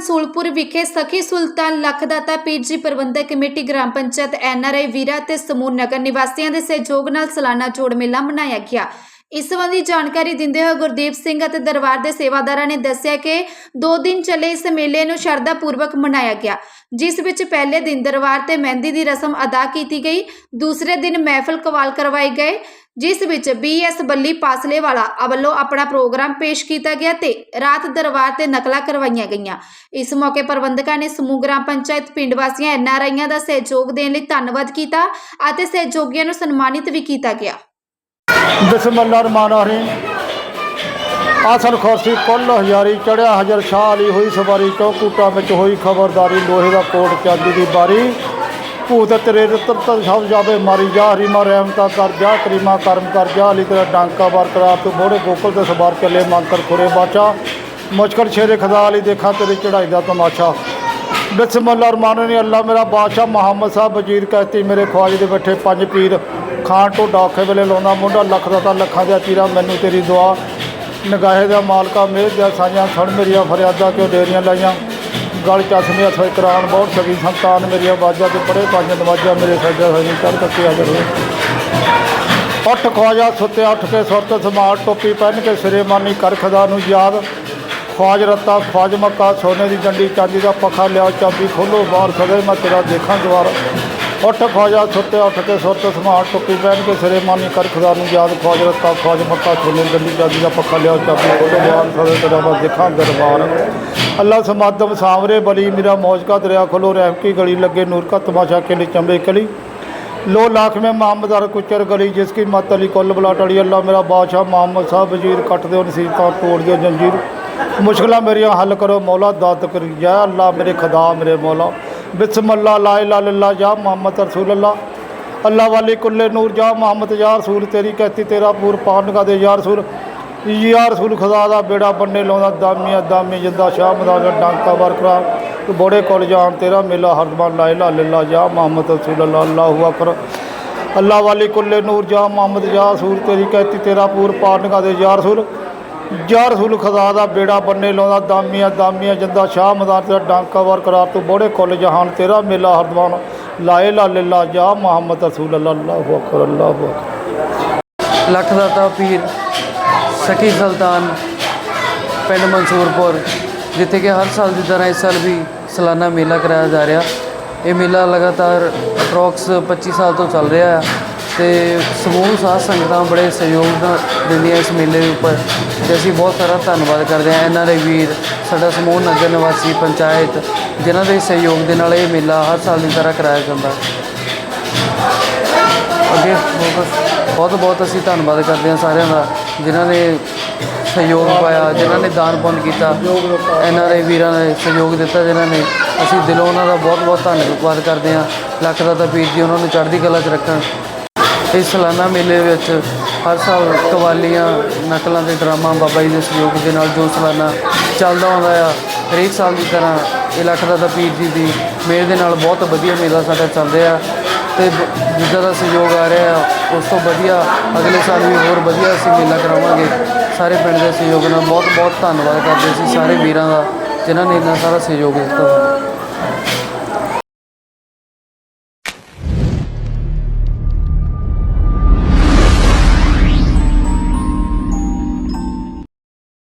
ਮਨਸੂਲਪੁਰ ਵਿਖੇ ਸਖੀ ਸੁਲਤਾਨ ਲਖਦਾਤਾ ਪੀਰ ਪ੍ਰਬੰਧਕ ਕਮੇਟੀ ਗ੍ਰਾਮ ਪੰਚਾਇਤ ਐਨਆਰਆਈ ਵੀਰਾ ਤੇ ਸਮੂਹ ਨਗਰ ਨਿਵਾਸੀਆਂ ਦੇ ਸਹਿਯੋਗ ਨਾਲ ਸਾਲਾਨਾ ਜੋੜ ਮੇਲਾ ਮਨਾਇਆ ਗਿਆ। ਇਸ ਸੰਬੰਧੀ ਜਾਣਕਾਰੀ ਦਿੰਦੇ ਹੋਏ ਗੁਰਦੀਪ ਸਿੰਘ ਅਤੇ ਦਰਬਾਰ ਦੇ ਸੇਵਾਦਾਰਾਂ ਨੇ ਦੱਸਿਆ ਕਿ 2 ਦਿਨ ਚੱਲੇ ਇਸ ਮੇਲੇ ਨੂੰ ਸ਼ਰਧਾ ਪੂਰਵਕ ਮਨਾਇਆ ਗਿਆ, ਜਿਸ ਵਿੱਚ ਪਹਿਲੇ ਦਿਨ ਦਰਬਾਰ ਤੇ ਮਹਿੰਦੀ ਦੀ ਰਸਮ ਅਦਾ ਕੀਤੀ ਗਈ, ਦੂਸਰੇ ਦਿਨ ਮਹਿਫਲ ਕਵਾਲ ਕਰਵਾਏ ਗਏ ਜਿਸ ਵਿੱਚ ਬੀਐਸ ਬੱਲੀ ਪਾਸਲੇ ਵੱਲੋਂ ਆਪਣਾ ਪ੍ਰੋਗਰਾਮ ਪੇਸ਼ ਕੀਤਾ ਗਿਆ ਤੇ ਰਾਤ ਦਰਬਾਰ ਤੇ ਨਕਲਾਂ ਕਰਵਾਈਆਂ ਗਈਆਂ। ਇਸ ਮੌਕੇ ਪ੍ਰਬੰਧਕਾਂ ਨੇ ਸਮੂਹ ਗ੍ਰਾਮ ਪੰਚਾਇਤ ਪਿੰਡ ਵਾਸੀਆਂ ਐਨਆਰਆਈਆਂ ਦਾ ਸਹਿਯੋਗ ਦੇਣ ਲਈ ਧੰਨਵਾਦ ਕੀਤਾ ਅਤੇ ਸਹਿਯੋਗੀਆਂ ਨੂੰ ਸਨਮਾਨਿਤ ਵੀ ਕੀਤਾ ਗਿਆ। ਬਿਸਮਿਲ੍ਲਾ ਰਹਿਮਾਨ ਰਹੀਮ। ਆਸਨ ਖੁਰਸੀ ਕੁੱਲ ਹਜ਼ਾਰੀ ਚੜਿਆ ਹਜਰ ਸ਼ਾਹ ਅਲੀ ਹੋਈ ਸਵਾਰੀ ਚੌਕੂਟਾ ਵਿੱਚ ਹੋਈ ਖਬਰਦਾਰੀ, ਲੋਹੇ ਦਾ ਕੋਟ, ਚਾਂਦੀ ਦੀ ਬਾਰੀ। ਭੂਤ ਤੇਰੇ ਰਤਨ ਤਨ ਸਭ ਜਾਵੇ, ਮਾਰੀ ਜਾ, ਹਰੀਮਾ ਰਹਿਮਤਾ ਕਰ ਜਾ, ਕਰੀਮਾ ਕਰਮ ਕਰ ਜਾ ਅਲੀ ਤੇਰਾ ਡਾਂਕਾ ਬਰਕਰਾਰ ਤੂੰ ਮੋੜੇ ਗੋਕਲ ਤੇ ਸਵਾਰ ਚੱਲੇ, ਮੰਤਰ ਖੁਰੇ ਬਾਚਾ ਮੁਸ਼ਕਰ ਸ਼ੇਰੇ ਖਦਾ ਅਲੀ ਦੇਖਾਂ, ਤੇਰੀ ਚੜਾਈ ਦਾ ਤਮਾਸ਼ਾ। ਬਿਸਮਿਲ੍ਲਾ ਰਹਿਮਾਨ ਰਹੀਮ, ਅੱਲਾ ਮੇਰਾ ਬਾਦਸ਼ਾਹ ਮੁਹੰਮਦ ਸਾਹਿਬ, ਵਜ਼ੀਰ ਕਹਿਤੀ ਮੇਰੇ ਖਵਾਜ ਦੇ ਬੈਠੇ ਪੰਜ ਪੀਰ। ਖਾਨ ਢੋਡਾ ਡਾਖੇ ਵੇਲੇ ਲਾਉਂਦਾ ਮੁੰਡਾ, ਲੱਖ ਦਾ ਤਾਂ ਲੱਖਾਂ ਦੇ ਪੀਰਾ ਮੈਨੂੰ ਤੇਰੀ ਦੁਆ। ਨਗਾਹੇ ਦਾ ਮਾਲਕਾ ਮੇਰ ਦਾ ਸਾਈਆਂ ਸਣ ਮੇਰੀਆਂ ਫਰਿਆਦਾ ਕਿਉਂ ਡੇਰੀਆਂ ਲਾਈਆਂ? ਗਲ ਚਸ਼ਮੇ ਹੱਥ ਵਿੱਚ ਕਰਾਨ ਬਹੁਤ ਸਗੀ ਸੰਤਾਨ ਮੇਰੀਆਂ ਆਵਾਜ਼ਾਂ ਤੇ ਪੜੇ ਪੰਜ ਨਵਾਜਾਂ ਮੇਰੇ ਸੱਜਾ ਹੋਏ ਨਹੀਂ ਚੜ ਕੱਕੇ ਹਾਜ਼ਰ ਹੋਏ ਉੱਠ ਖਵਾਜਾ ਸੁੱਤੇ, ਉੱਠ ਕੇ ਸੁਰਤ ਸਮਾਲ ਟੋਪੀ ਪਹਿਨ ਕੇ ਸਿਰੇ ਮਾਨੀ ਕਰ ਖੁਦਾ ਨੂੰ ਯਾਦ। ਖਵਾਜ ਰੱਤਾ, ਖਵਾਜ ਮੱਕਾ, ਸੋਨੇ ਦੀ ਡੰਡੀ ਚਾਂਦੀ ਦਾ ਪੱਖਾ ਲਿਆ ਚਾਬੀ ਖੋਲੋ ਬਾਹਰ ਸਦੇ ਮੈਂ ਤੇਰਾ ਦੇਖਾਂ ਦੁਆਰ ਉੱਠ ਖਵਾਜਾ ਸੁੱਤੇ, ਉੱਠ ਕੇ ਸੁਰਤ ਸਮਾਲ ਟੋਪੀ ਪਹਿਨ ਕੇ ਸਿਰੇ ਮਾਨੀ ਕਰ ਖੁਦਾ ਨੂੰ ਯਾਦ। ਖਵਾਜ ਰੱਤਾ, ਖਵਾਜ ਮੱਕਾ, ਸੋਨੇ ਦੀ ਡੰਡੀ ਚਾਂਦੀ ਦਾ ਪੱਖਾ ਲਿਆ ਚਾਬੀ ਖੋਲੋ ਬਾਹਰ ਸਦੇ ਤੇਰਾ ਮੈਂ ਦੇਖਾਂ ਦਰਬਾਰ। ਅੱਲਾ ਸਮਾਦਮ ਸਾਵਰੇ ਬਲੀ, ਮੇਰਾ ਮੌਜ ਕਾ ਦਰਿਆ ਖਲੋ ਰਹਿਮ ਕੀ ਗਲੀ ਲੱਗੇ ਨੂਰ ਕਾ ਤਮਾਸ਼ਾ ਕੇ ਲਈ ਚੰਬੇ ਕਲੀ। ਲੋ लाख ਮੁਹੰਮਦ ਅਰ ਕੁਚਰ ਗਲੀ, ਜਿਸ ਕੀ मत ਅਲੀ ਕੁੱਲ ਬਲਾਟ ਅਲੀ ਅੱਲਾ ਮੇਰਾ ਬਾਦਸ਼ਾਹ ਮੁਹੰਮਦ ਸਾਹਿਬ ਵਜ਼ੀਰ ਕੱਟ ਦਿਓ ਨਸੀਬਤਾਂ ਤੋੜ ਦਿਓ ਜੰਜੀਰ। ਮੁਸ਼ਕਲਾਂ ਮੇਰੀਆਂ ਹੱਲ ਕਰੋ, ਮੌਲਾ ਦਾਤ ਕਰ ਜਾ। ਅੱਲਾ ਮੇਰੇ ਖਦਾ, ਮੇਰੇ ਮੌਲਾ। ਬਿਸਮ ਅੱਲਾ ਲਾ ਇਲਾ ਇਲਾ ਜਾ ਮੁਹੰਮਦ ਰਸੂਲ ਅੱਲਾ ਅੱਲਾ ਵਾਲੀ ਕੁੱਲੇ ਨੂਰ, ਜਾ ਮੁਹੰਮਦ ਯਾ ਰਸੂਲ ਤੇਰੀ ਕਹਤੀ ਤੇਰਾ ਪੂਰ, ਪਾਨ ਕਾ ਦੇ ਯਾ ਰਸੂਲ ਖੁਦਾ ਦਾ ਬੇੜਾ ਬੰਨੇ ਲਾਉਂਦਾ, ਦਾਮੀਆਂ, ਦਾਮੀ ਜਿੰਦਾ ਸ਼ਾਹ ਮਦਾਨ ਡਾਂਕਾ ਵਰਕਰਾ। ਤੂੰ ਬੜੇ ਕੋਲ ਜਾਣ, ਤੇਰਾ ਮੇਲਾ ਹਰਦਮਾਨ ਲਾ ਇਲਾ ਲੱਲਾ ਜਾ ਮੁਹੰਮਦ ਰਸੂਲ ਅੱਲਾ ਅੱਲਾਹੁ ਅਕਬਰ। ਅੱਲਾਹ ਵਾਲੀ ਕੁੱਲੇ ਨੂਰ ਜਾ, ਮੁਹੰਮਦ ਜਾ ਰਸੂਲ ਤੇਰੀ ਕਹਿਤੀ ਤੇਰਾ ਪੂਰ ਪਾਰਨਗਾ ਦੇ। ਯਾਰ ਰਸੂਲ ਯਾ ਰਸੂਲ ਖੁਦਾ ਦਾ ਬੇੜਾ ਬੰਨੇ ਲਾਉਂਦਾ, ਦਾਮੀਆਂ ਦਾਮੀਆਂ ਜਿੰਦਾ ਸ਼ਾਹ ਮਦਾਨ ਤੇਰਾ ਡਾਂਕਾ ਵਰਕਰਾ ਤੂੰ ਬੜੇ ਕੋਲ ਜਹਾਨ ਤੇਰਾ ਮੇਲਾ ਹਰਦਮਾਨ ਲਾ ਇਲਾ ਲੱਲਾ ਜਾ ਮੁਹੰਮਦ ਰਸੂਲ ਅੱਲਾ ਅੱਲਾਹੁ ਅਕਬਰ ਅੱਲਾਹੁ ਅਕਬਰ। ਲੱਖ ਦਾਤਾ ਪੀਰ। ਸਖੀ ਸੁਲਤਾਨ ਪਿੰਡ ਮਨਸੂਰਪੁਰ, ਜਿੱਥੇ ਕਿ ਹਰ ਸਾਲ ਦੀ ਤਰ੍ਹਾਂ ਇਸ ਸਾਲ ਵੀ ਸਾਲਾਨਾ ਮੇਲਾ ਕਰਾਇਆ ਜਾ ਰਿਹਾ। ਇਹ ਮੇਲਾ ਲਗਾਤਾਰ ਅਪਰੋਕਸ 25 ਸਾਲ ਤੋਂ ਚੱਲ ਰਿਹਾ ਹੈ ਤੇ ਸਮੂਹ, ਸਾਧ ਸੰਗਤਾਂ ਬੜੇ ਸਹਿਯੋਗ ਦਿੰਦੀਆਂ ਇਸ ਮੇਲੇ ਦੇ ਉੱਪਰ ਤੇ ਅਸੀਂ ਬਹੁਤ ਸਾਰਾ ਧੰਨਵਾਦ ਕਰਦੇ ਹਾਂ ਇਹਨਾਂ ਦੇ ਵੀਰ, ਸਾਡਾ ਸਮੂਹ, ਨਗਰ ਨਿਵਾਸੀ, ਪੰਚਾਇਤ, ਜਿਨ੍ਹਾਂ ਦੇ ਸਹਿਯੋਗ ਦੇ ਨਾਲ ਇਹ ਮੇਲਾ ਹਰ ਸਾਲ ਦੀ ਤਰ੍ਹਾਂ ਕਰਾਇਆ ਜਾਂਦਾ। ਅੱਗੇ ਬਹੁਤ ਬਹੁਤ ਅਸੀਂ ਧੰਨਵਾਦ ਕਰਦੇ ਹਾਂ ਸਾਰਿਆਂ ਦਾ। ਜਿਨ੍ਹਾਂ ਨੇ ਸਹਿਯੋਗ ਪਾਇਆ, ਜਿਨ੍ਹਾਂ ਨੇ ਦਾਨ ਪੁੰਨ ਕੀਤਾ ਐੱਨ ਆਰ ਆਈ ਵੀਰਾਂ ਨੇ ਸਹਿਯੋਗ ਦਿੱਤਾ, ਜਿਨ੍ਹਾਂ ਨੇ ਅਸੀਂ ਦਿਲੋਂ ਉਹਨਾਂ ਦਾ ਬਹੁਤ ਬਹੁਤ ਧੰਨਵਾਦ ਕਰਦੇ ਹਾਂ। ਲੱਖ ਦਾ ਤਾਂ ਵੀਰ ਜੀ, ਉਹਨਾਂ ਨੂੰ ਚੜ੍ਹਦੀ ਕਲਾ 'ਚ ਰੱਖਣ। ਇਸ ਸਾਲਾਨਾ ਮੇਲੇ ਵਿੱਚ ਹਰ ਸਾਲ ਕਵਾਲੀਆਂ, ਨਕਲਾਂ ਦੇ ਡਰਾਮਾ ਬਾਬਾ ਜੀ ਦੇ ਸਹਿਯੋਗ ਦੇ ਨਾਲ ਜੋ ਸਾਲਾਨਾ ਚੱਲਦਾ ਆਉਂਦਾ ਆ, ਹਰੇਕ ਸਾਲ ਦੀ ਤਰ੍ਹਾਂ ਇਹ ਲੱਖ ਦਾ ਪੀਰ ਜੀ ਦੀ ਮੇਲ ਦੇ ਨਾਲ ਬਹੁਤ ਵਧੀਆ ਮੇਲਾ ਸਾਡਾ ਚੱਲ ਰਿਹਾ ਤੇ ਬ- ਜਿੱਦਾਂ ਦਾ ਸਹਿਯੋਗ ਆ ਰਿਹਾ ਉਸ ਤੋਂ ਵਧੀਆ ਅਗਲੇ ਸਾਲ ਵੀ ਹੋਰ ਵਧੀਆ ਅਸੀਂ ਮੇਲਾ ਕਰਾਵਾਂਗੇ। ਸਾਰੇ ਪਿੰਡ ਦੇ ਸਹਿਯੋਗ ਨਾਲ ਬਹੁਤ ਬਹੁਤ ਧੰਨਵਾਦ ਕਰਦੇ ਸੀ ਸਾਰੇ ਵੀਰਾਂ ਦਾ, ਜਿਨ੍ਹਾਂ ਨੇ ਇੰਨਾ ਸਾਰਾ ਸਹਿਯੋਗ ਦਿੱਤਾ।